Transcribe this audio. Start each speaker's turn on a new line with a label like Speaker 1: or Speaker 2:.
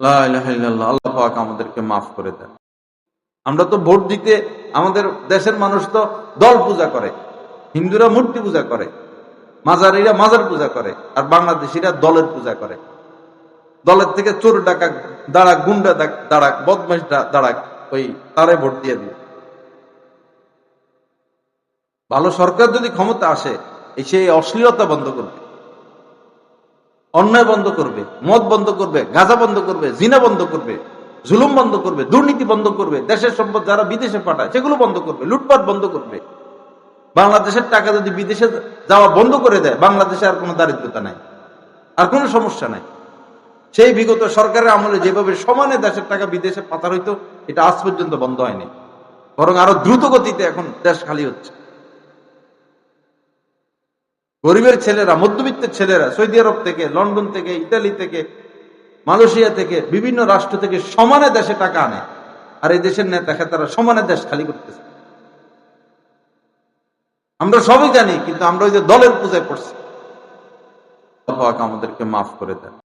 Speaker 1: আল্লাহ পাক আমাদেরকে মাফ করে দেন। আমরা তো ভোট দিতে, আমাদের দেশের মানুষ তো দল পূজা করে, হিন্দুরা মূর্তি পূজা করে, মাজারিরা মাজার পূজা করে, আর বাংলাদেশিরা দলের পূজা করে। দলের থেকে চোর ডাকা দাঁড়াক গুন্ডা দাঁড়াক বদমাস দাঁড়াক ওই তারে ভোট দিয়ে দিবে। ভালো সরকার যদি ক্ষমতা আসে সেই অশ্লীলতা বন্ধ করবে। অন্যায় বন্ধ করবে, মদ বন্ধ করবে, গাঁজা বন্ধ করবে, জিনা বন্ধ করবে, জুলুম বন্ধ করবে, দুর্নীতি বন্ধ করবে, দেশের সম্পদ যারা বিদেশে পাঠায় সেগুলো বন্ধ করবে, লুটপাট বন্ধ করবে। বাংলাদেশের টাকা যদি বিদেশে যাওয়া বন্ধ করে দেয়, বাংলাদেশে আর কোনো দারিদ্রতা নাই, আর কোনো সমস্যা নাই। সেই বিগত সরকারের আমলে যেভাবে সমানে দেশের টাকা বিদেশে পাচার হইতো, এটা আজ পর্যন্ত বন্ধ হয়নি। বরং আরও দ্রুত গতিতে এখন দেশ খালি হচ্ছে। গরিবের ছেলেরা, মধ্যবিত্তের ছেলেরা, সৌদি আরব থেকে, লন্ডন থেকে, ইতালি থেকে, মালয়েশিয়া থেকে, বিভিন্ন রাষ্ট্র থেকে সমানে দেশে টাকা আনে। আর এই দেশের নেতাকে তারা সমানে দেশ খালি করতেছে। আমরা সবই জানি, কিন্তু আমরা ওই যে দলের পূজায় পড়ছি। আমাদেরকে মাফ করে দেন।